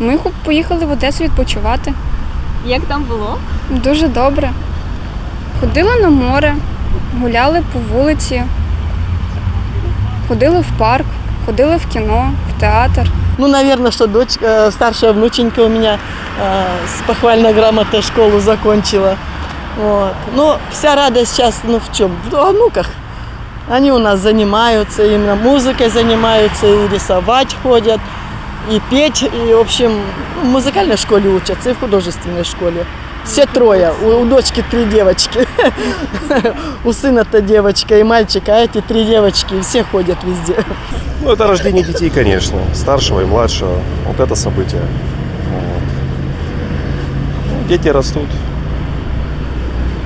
Ми ху- поїхали в Одесу відпочивати. Як там було? Дуже добре. Ходили на море, гуляли по вулиці, ходили в парк, ходили в кіно, в театр. Ну, наверное, что дочка, э, старшая внученька у меня э, с похвальной грамотой школу закончила. Вот. Но вся радость сейчас, ну, в чем? В внуках. Они у нас занимаются, именно музыкой занимаются, и рисовать ходят, И петь, и, в общем, в музыкальной школе учатся, и в художественной школе. Все трое. У, у дочки три девочки. У сына-то девочка и мальчик, а эти три девочки, все ходят везде. Ну, это рождение детей, конечно, старшего и младшего. Вот это событие. Вот. Ну, Дети растут.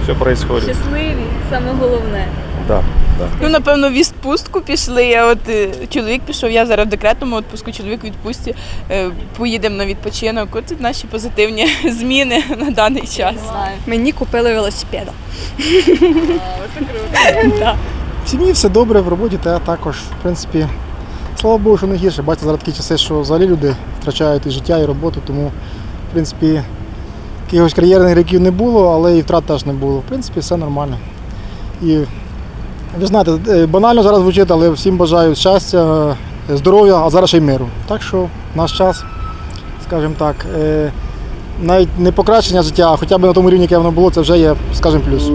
Все происходит. Щасливі, саме головне. Да, да. Ну, напевно, в відпустку пішли. А от е, чоловік пішов, я зараз в декретному відпуску, чоловік в відпустці. Е, Поїдемо на відпочинок. От наші позитивні зміни на даний час. Мені купили велосипеда. В сім'ї все добре, в роботі та також. В принципі, слава Богу, що не гірше. Бачите, зараз такі часи, що взагалі люди втрачають і життя, і роботу, тому, в принципі, якихось кар'єрних років не було, але і втрат теж не було. В принципі, все нормально. І ви знаєте, е, банально зараз звучить, але всім бажаю щастя, е, здоров'я, а зараз ще й миру. Так що наш час, скажімо так, е, навіть не покращення життя, а хоча б на тому рівні, яке воно було, це вже є, скажімо, плюс.